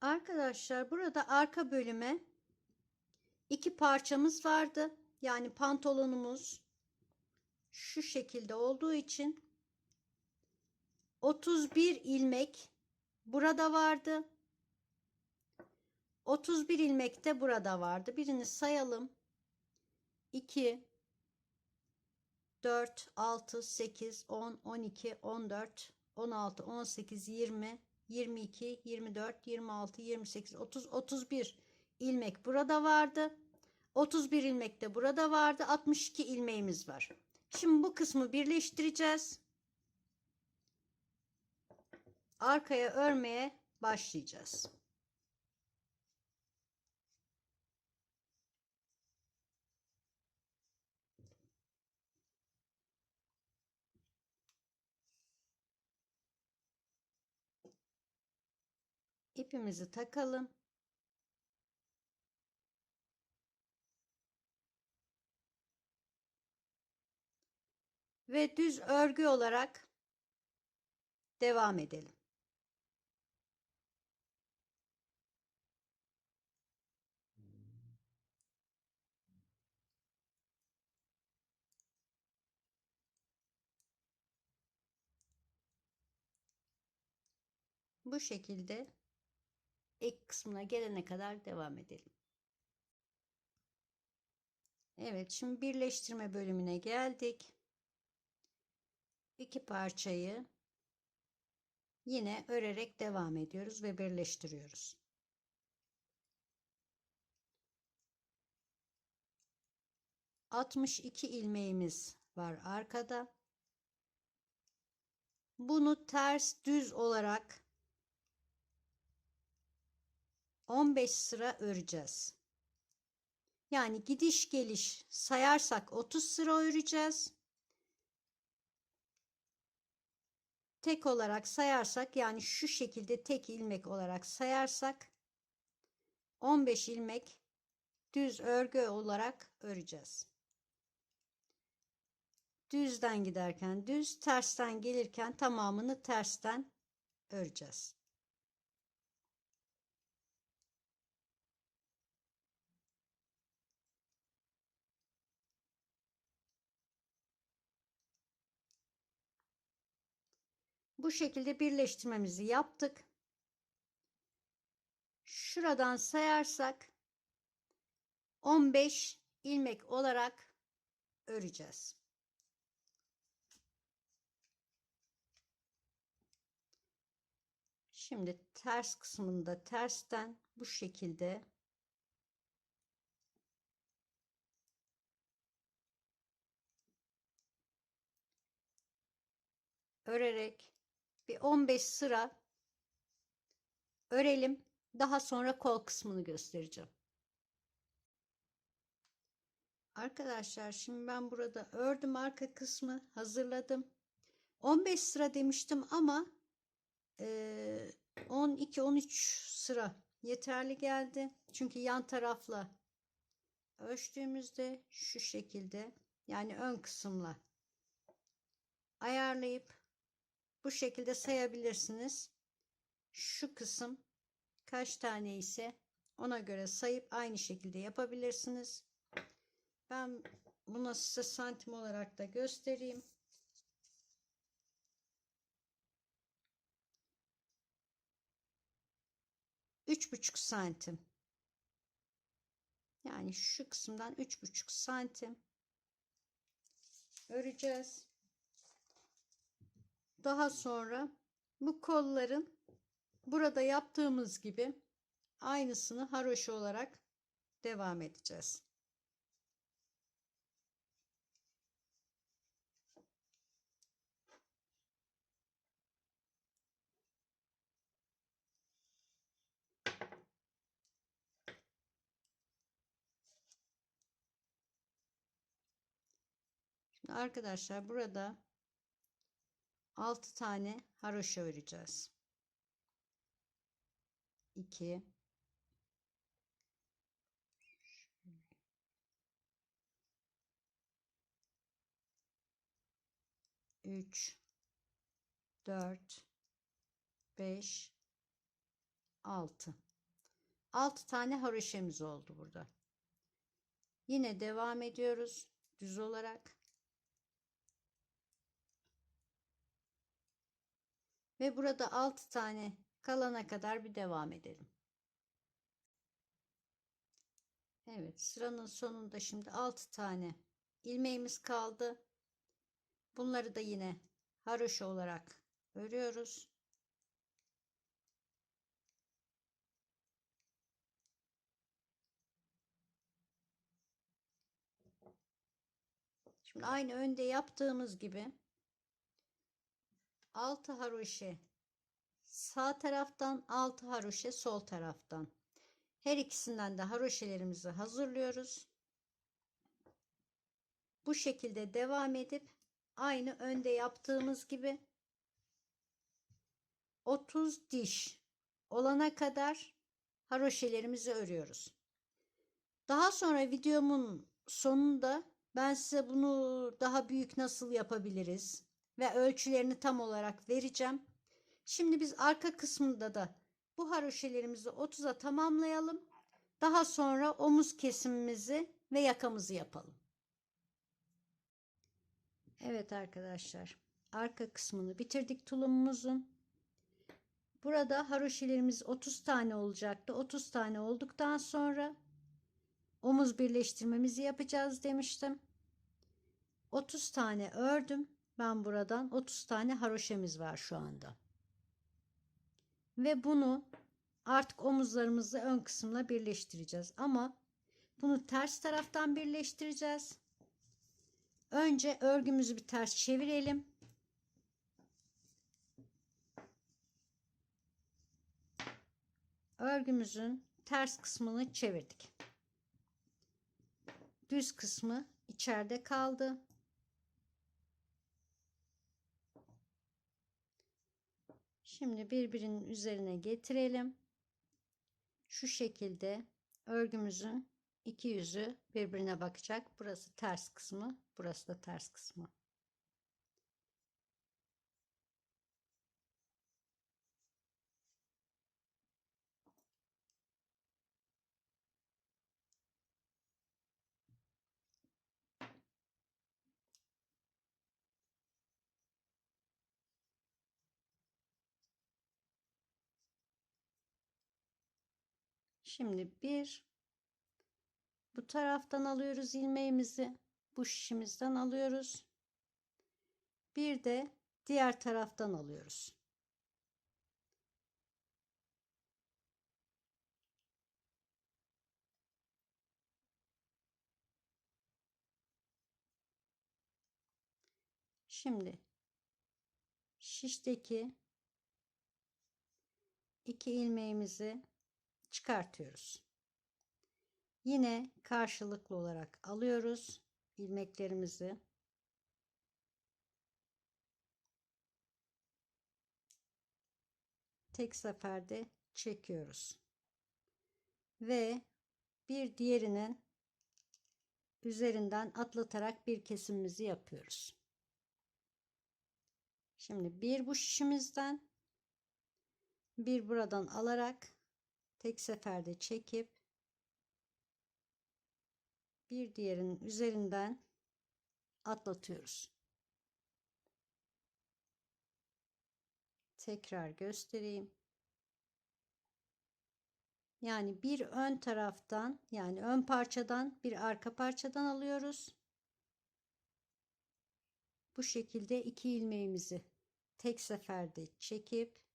Arkadaşlar burada arka bölüme iki parçamız vardı. Yani pantolonumuz şu şekilde olduğu için 31 ilmek burada vardı. 31 ilmek de burada vardı. Birini sayalım. 2 4 6 8 10 12 14 16 18 20 22 24 26 28 30 31 ilmek burada vardı. 31 ilmek de burada vardı. 62 ilmeğimiz var. Şimdi bu kısmı birleştireceğiz. Arkaya örmeye başlayacağız. İpimizi takalım. Ve düz örgü olarak devam edelim. Bu şekilde ek kısmına gelene kadar devam edelim. Evet, şimdi birleştirme bölümüne geldik. İki parçayı yine örerek devam ediyoruz ve birleştiriyoruz. Altmış iki ilmeğimiz var arkada. Bunu ters düz olarak 15 sıra öreceğiz. Yani gidiş geliş sayarsak 30 sıra öreceğiz. Tek olarak sayarsak yani şu şekilde tek ilmek olarak sayarsak 15 ilmek düz örgü olarak öreceğiz. Düzden giderken düz, tersten gelirken tamamını tersten öreceğiz. Bu şekilde birleştirmemizi yaptık. Şuradan sayarsak 15 ilmek olarak öreceğiz. Şimdi ters kısmında tersten bu şekilde örerek bir 15 sıra örelim. Daha sonra kol kısmını göstereceğim. Arkadaşlar şimdi ben burada ördüm arka kısmı hazırladım. 15 sıra demiştim ama 12-13 sıra yeterli geldi. Çünkü yan tarafla ölçtüğümüzde şu şekilde yani ön kısımla ayarlayıp bu şekilde sayabilirsiniz. Şu kısım kaç tane ise ona göre sayıp aynı şekilde yapabilirsiniz. Ben bunu size santim olarak da göstereyim. Üç buçuk santim. Yani şu kısımdan üç buçuk santim öreceğiz. Daha sonra bu kolların burada yaptığımız gibi aynısını haroşa olarak devam edeceğiz. Arkadaşlar burada 6 tane haroşa öreceğiz. 2 3 4 5 6 6 tane haroşemiz oldu burada. Yine devam ediyoruz düz olarak. Ve burada 6 tane kalana kadar bir devam edelim. Evet sıranın sonunda şimdi 6 tane ilmeğimiz kaldı. Bunları da yine haroşa olarak örüyoruz. Şimdi aynı önde yaptığımız gibi 6 haroşe sağ taraftan 6 haroşe sol taraftan her ikisinden de haroşelerimizi hazırlıyoruz. Bu şekilde devam edip aynı önde yaptığımız gibi 30 diş olana kadar haroşelerimizi örüyoruz. Daha sonra videomun sonunda ben size bunu daha büyük nasıl yapabiliriz ve ölçülerini tam olarak vereceğim. Şimdi biz arka kısmında da bu haroşelerimizi 30'a tamamlayalım. Daha sonra omuz kesimimizi ve yakamızı yapalım. Evet arkadaşlar. Arka kısmını bitirdik tulumumuzun. Burada haroşelerimiz 30 tane olacaktı. 30 tane olduktan sonra omuz birleştirmemizi yapacağız demiştim. 30 tane ördüm. Ben buradan 30 tane haroşemiz var şu anda. Ve bunu artık omuzlarımızı ön kısımla birleştireceğiz. Ama bunu ters taraftan birleştireceğiz. Önce örgümüzü bir ters çevirelim. Örgümüzün ters kısmını çevirdik. Düz kısmı içeride kaldı. Şimdi birbirinin üzerine getirelim. Şu şekilde örgümüzün iki yüzü birbirine bakacak. Burası ters kısmı, burası da ters kısmı. Şimdi bir bu taraftan alıyoruz ilmeğimizi. Bu şişimizden alıyoruz. Bir de diğer taraftan alıyoruz. Şimdi şişteki iki ilmeğimizi çıkartıyoruz. Yine karşılıklı olarak alıyoruz ilmeklerimizi. Tek seferde çekiyoruz. Ve bir diğerinin üzerinden atlatarak bir kesimimizi yapıyoruz. Şimdi bir bu şişimizden bir buradan alarak tek seferde çekip bir diğerinin üzerinden atlatıyoruz. Tekrar göstereyim. Yani bir ön taraftan yani ön parçadan bir arka parçadan alıyoruz. Bu şekilde iki ilmeğimizi tek seferde çekip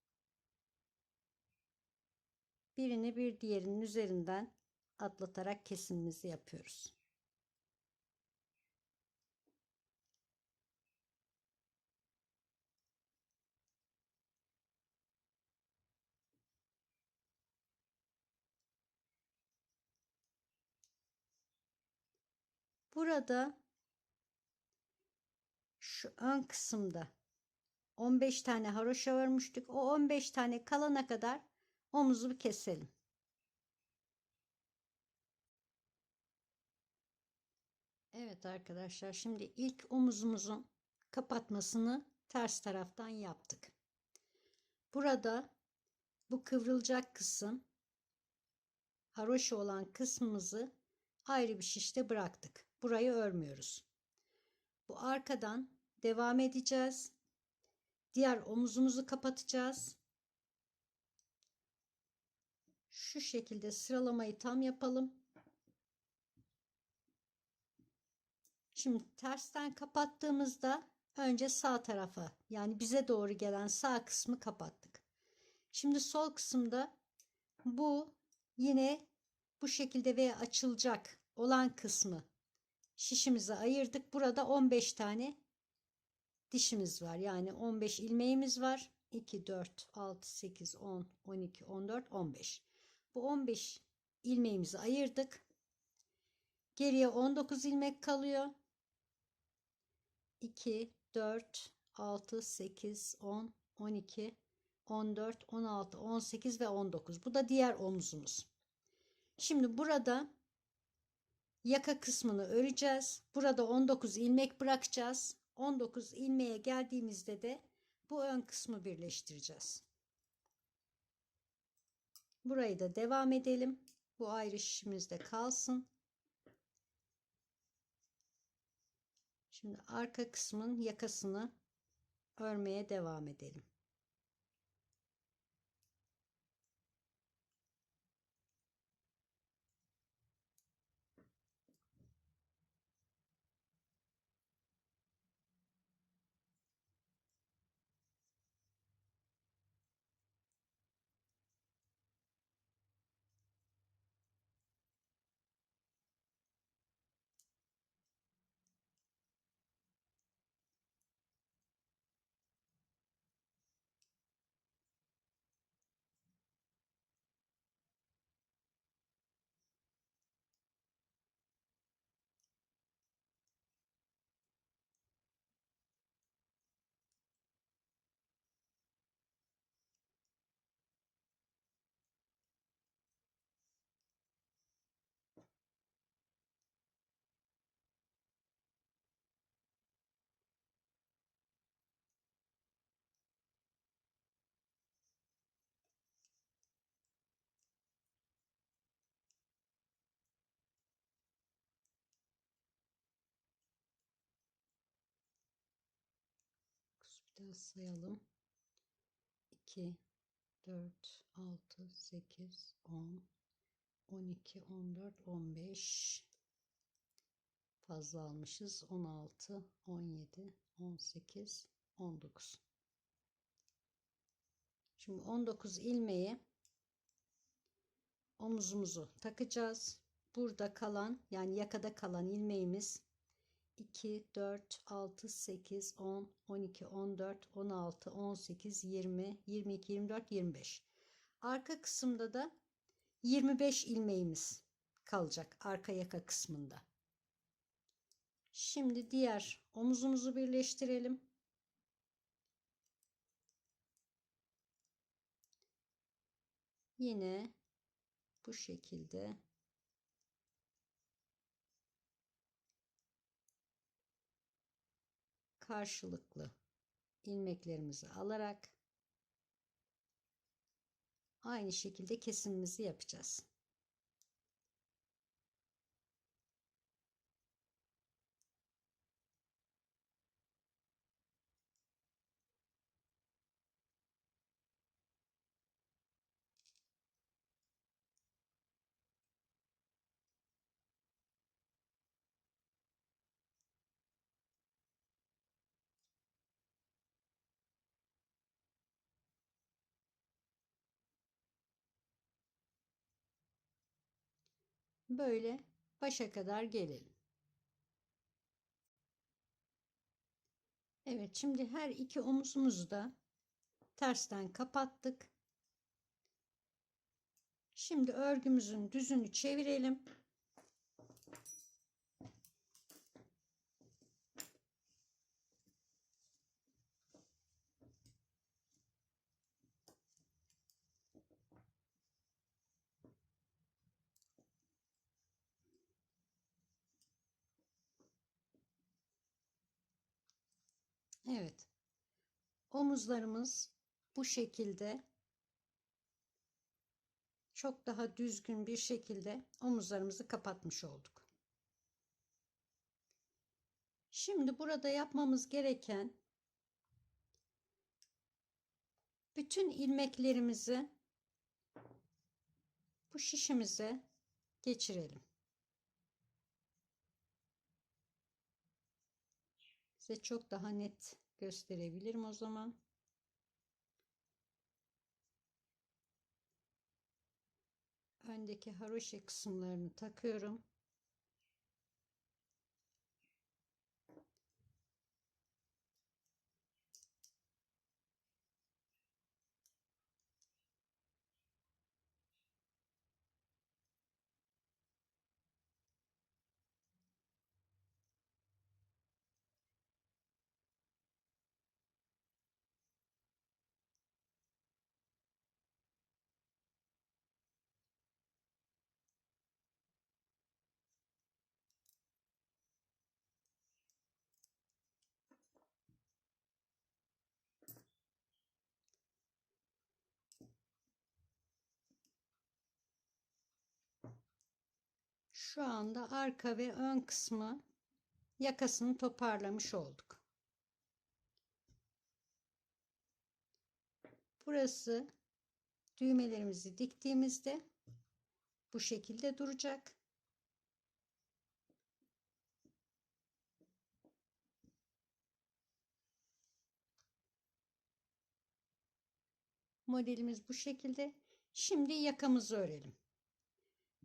birini bir diğerinin üzerinden atlatarak kesimimizi yapıyoruz. Burada şu ön kısımda 15 tane haroşa örmüştük. O 15 tane kalana kadar omuzu keselim. Evet arkadaşlar şimdi ilk omuzumuzun kapatmasını ters taraftan yaptık. Burada bu kıvrılacak kısım haroşa olan kısmımızı ayrı bir şişte bıraktık. Burayı örmüyoruz. Bu arkadan devam edeceğiz. Diğer omuzumuzu kapatacağız. Şu şekilde sıralamayı tam yapalım. Şimdi tersten kapattığımızda önce sağ tarafa yani bize doğru gelen sağ kısmı kapattık. Şimdi sol kısımda bu yine bu şekilde veya açılacak olan kısmı şişimize ayırdık. Burada 15 tane dişimiz var. Yani 15 ilmeğimiz var. 2, 4, 6, 8, 10, 12, 14, 15. Bu 15 ilmeğimizi ayırdık. Geriye 19 ilmek kalıyor. 2, 4, 6, 8, 10, 12, 14, 16, 18 ve 19. Bu da diğer omuzumuz. Şimdi burada yaka kısmını öreceğiz. Burada 19 ilmek bırakacağız. 19 ilmeğe geldiğimizde de bu ön kısmı birleştireceğiz. Burayı da devam edelim. Bu ayrı şişimizde kalsın. Şimdi arka kısmın yakasını örmeye devam edelim. Daha sayalım. 2, 4, 6, 8, 10, 12, 14, 15 fazla almışız. 16, 17, 18, 19. Şimdi 19 ilmeği omuzumuzu takacağız. Burada kalan yani yakada kalan ilmeğimiz 2, 4, 6, 8, 10, 12, 14, 16, 18, 20, 22, 24, 25. Arka kısımda da 25 ilmeğimiz kalacak arka yaka kısmında. Şimdi diğer omuzumuzu birleştirelim. Yine bu şekilde karşılıklı ilmeklerimizi alarak aynı şekilde kesimimizi yapacağız. Böyle başa kadar gelelim. Evet şimdi her iki omuzumuzu da tersten kapattık. Şimdi örgümüzün düzünü çevirelim. Evet. Omuzlarımız bu şekilde çok daha düzgün bir şekilde omuzlarımızı kapatmış olduk. Şimdi burada yapmamız gereken bütün ilmeklerimizi bu şişimize geçirelim. Size çok daha net gösterebilirim o zaman. Öndeki haroşa kısımlarını takıyorum. Şu anda arka ve ön kısmı yakasını toparlamış olduk. Burası düğmelerimizi diktiğimizde bu şekilde duracak. Modelimiz bu şekilde. Şimdi yakamızı örelim.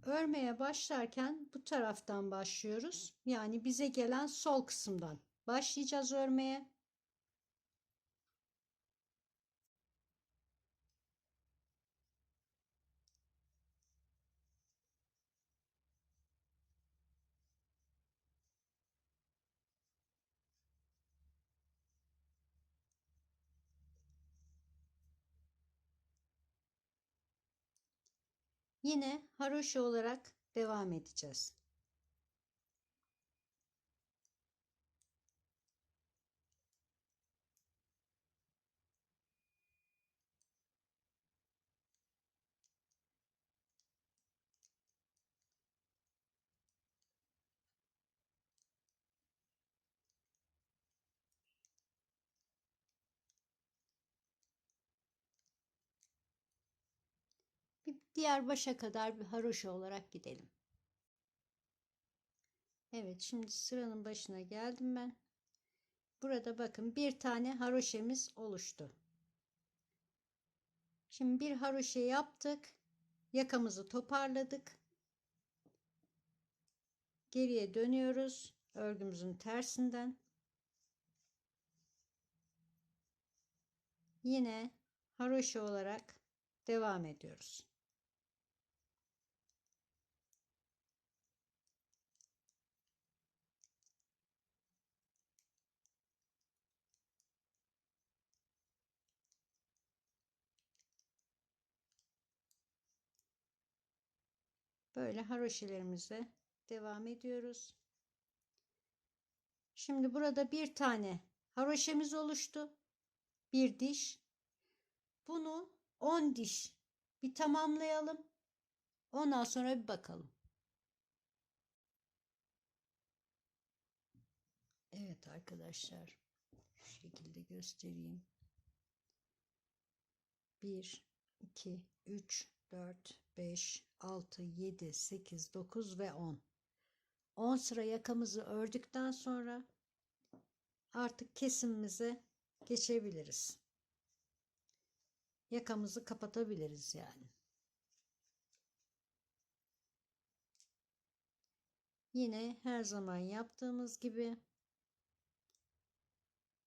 Örmeye başlarken bu taraftan başlıyoruz. Yani bize gelen sol kısımdan başlayacağız örmeye. Yine haroşa olarak devam edeceğiz. Bir diğer başa kadar bir haroşa olarak gidelim. Evet şimdi sıranın başına geldim ben. Burada bakın bir tane haroşemiz oluştu. Şimdi bir haroşa yaptık. Yakamızı toparladık. Geriye dönüyoruz. Örgümüzün tersinden. Yine haroşa olarak devam ediyoruz. Böyle haroşelerimize devam ediyoruz. Şimdi burada bir tane haroşemiz oluştu. Bir diş. Bunu 10 diş bir tamamlayalım. Ondan sonra bir bakalım. Evet arkadaşlar. Şu şekilde göstereyim. 1 2 3 4 5 6 7 8 9 ve 10. 10 sıra yakamızı ördükten sonra artık kesimimize geçebiliriz. Yakamızı kapatabiliriz yani. Yine her zaman yaptığımız gibi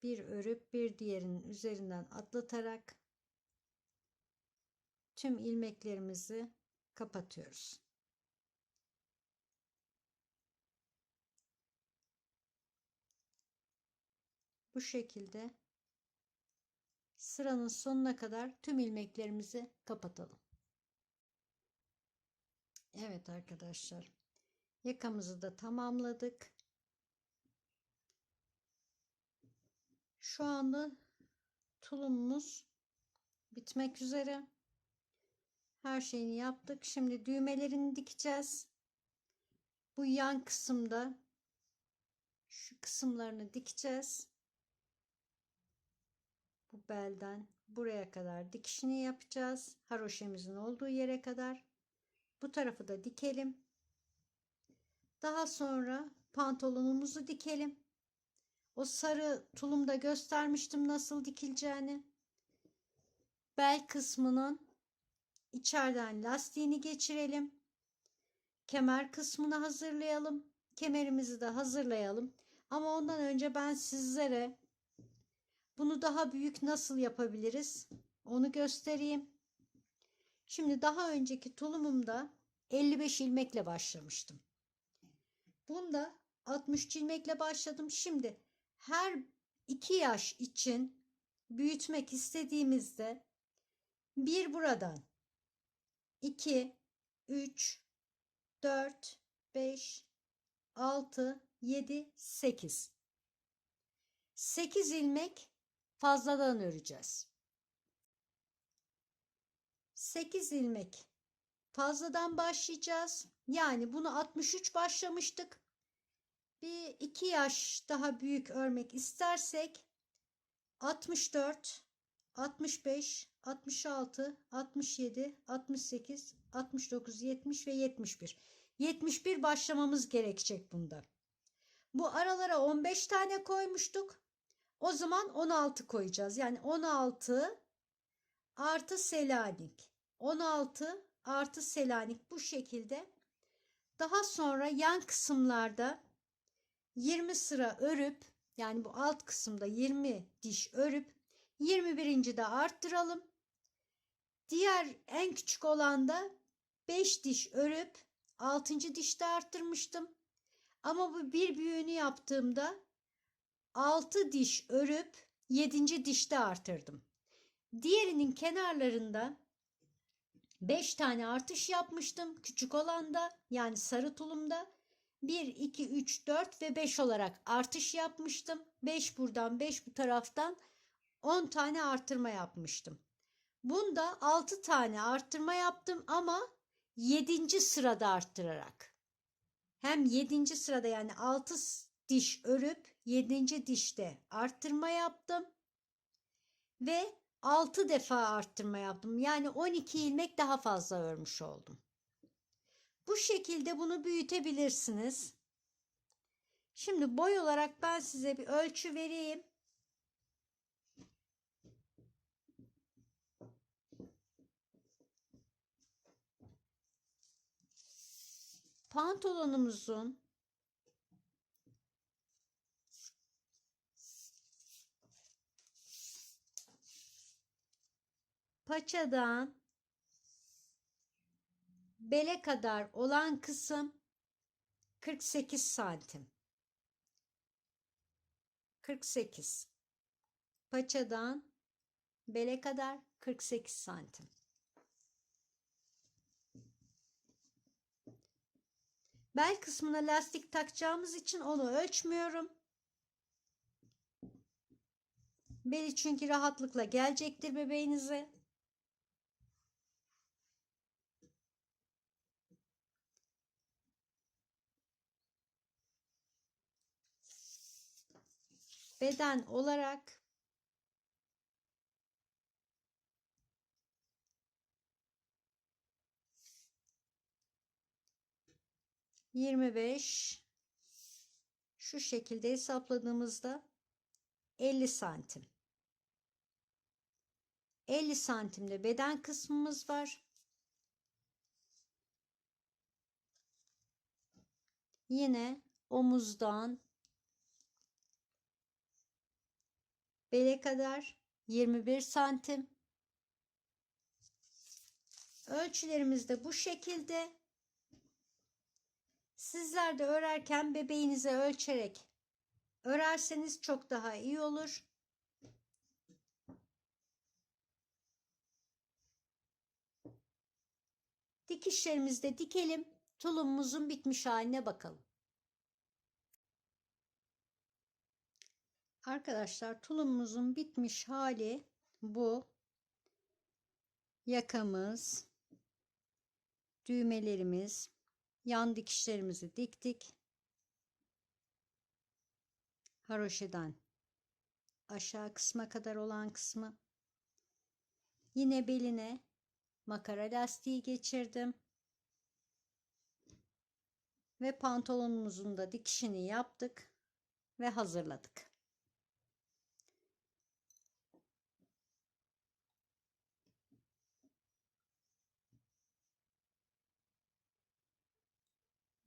bir örüp bir diğerinin üzerinden atlatarak tüm ilmeklerimizi kapatıyoruz. Bu şekilde sıranın sonuna kadar tüm ilmeklerimizi kapatalım. Evet arkadaşlar. Yakamızı da tamamladık. Şu anda tulumumuz bitmek üzere. Her şeyini yaptık. Şimdi düğmelerini dikeceğiz. Bu yan kısımda şu kısımlarını dikeceğiz. Bu belden buraya kadar dikişini yapacağız. Haroşemizin olduğu yere kadar. Bu tarafı da dikelim. Daha sonra pantolonumuzu dikelim. O sarı tulumda göstermiştim nasıl dikileceğini. Bel kısmının içeriden lastiğini geçirelim. Kemer kısmını hazırlayalım. Kemerimizi de hazırlayalım. Ama ondan önce ben sizlere bunu daha büyük nasıl yapabiliriz? Onu göstereyim. Şimdi daha önceki tulumumda 55 ilmekle başlamıştım. Bunda 60 ilmekle başladım. Şimdi her 2 yaş için büyütmek istediğimizde bir buradan 2 3 4 5 6 7 8 8 ilmek fazladan öreceğiz. 8 ilmek fazladan başlayacağız. Yani bunu 63 başlamıştık. Bir 2 yaş daha büyük örmek istersek 64, 65, 66, 67, 68, 69, 70 ve 71. 71 başlamamız gerekecek bunda. Bu aralara 15 tane koymuştuk. O zaman 16 koyacağız. Yani 16 artı Selanik. 16 artı Selanik bu şekilde. Daha sonra yan kısımlarda 20 sıra örüp yani bu alt kısımda 20 diş örüp 21. de arttıralım. Diğer en küçük olan da 5 diş örüp 6. dişte arttırmıştım. Ama bu bir büyüğünü yaptığımda 6 diş örüp 7. dişte artırdım. Diğerinin kenarlarında 5 tane artış yapmıştım. Küçük olanda yani sarı tulumda 1, 2, 3, 4 ve 5 olarak artış yapmıştım. 5 buradan 5 bu taraftan 10 tane artırma yapmıştım. Bunda 6 tane arttırma yaptım ama 7. sırada arttırarak. Hem 7. sırada yani 6 diş örüp 7. dişte arttırma yaptım. Ve 6 defa arttırma yaptım. Yani 12 ilmek daha fazla örmüş oldum. Bu şekilde bunu büyütebilirsiniz. Şimdi boy olarak ben size bir ölçü vereyim. Pantolonumuzun paçadan bele kadar olan kısım 48 santim. 48. Paçadan bele kadar 48 santim. Bel kısmına lastik takacağımız için onu ölçmüyorum. Beli çünkü rahatlıkla gelecektir bebeğinize. Beden olarak yirmi beş şu şekilde hesapladığımızda 50 santim. 50 santimde beden kısmımız var. Yine omuzdan bele kadar 21 santim. Ölçülerimiz de bu şekilde. Sizler de örerken bebeğinize ölçerek örerseniz çok daha iyi olur. Dikişlerimizde dikelim. Tulumumuzun bitmiş haline bakalım. Arkadaşlar tulumumuzun bitmiş hali bu. Yakamız, düğmelerimiz, yan dikişlerimizi diktik. Haroşeden aşağı kısma kadar olan kısmı. Yine beline makara lastiği geçirdim. Ve pantolonumuzun da dikişini yaptık ve hazırladık.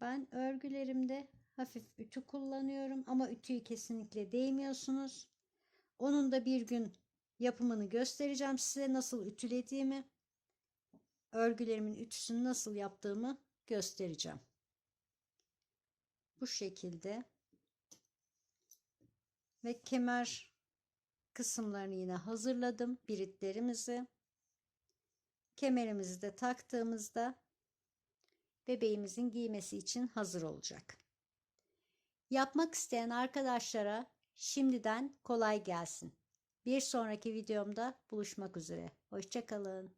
Ben örgülerimde hafif ütü kullanıyorum ama ütüyü kesinlikle değmiyorsunuz. Onun da bir gün yapımını göstereceğim size nasıl ütülediğimi. Örgülerimin ütüsünü nasıl yaptığımı göstereceğim. Bu şekilde ve kemer kısımlarını yine hazırladım biritlerimizi. Kemerimizi de taktığımızda bebeğimizin giymesi için hazır olacak. Yapmak isteyen arkadaşlara şimdiden kolay gelsin. Bir sonraki videomda buluşmak üzere. Hoşçakalın.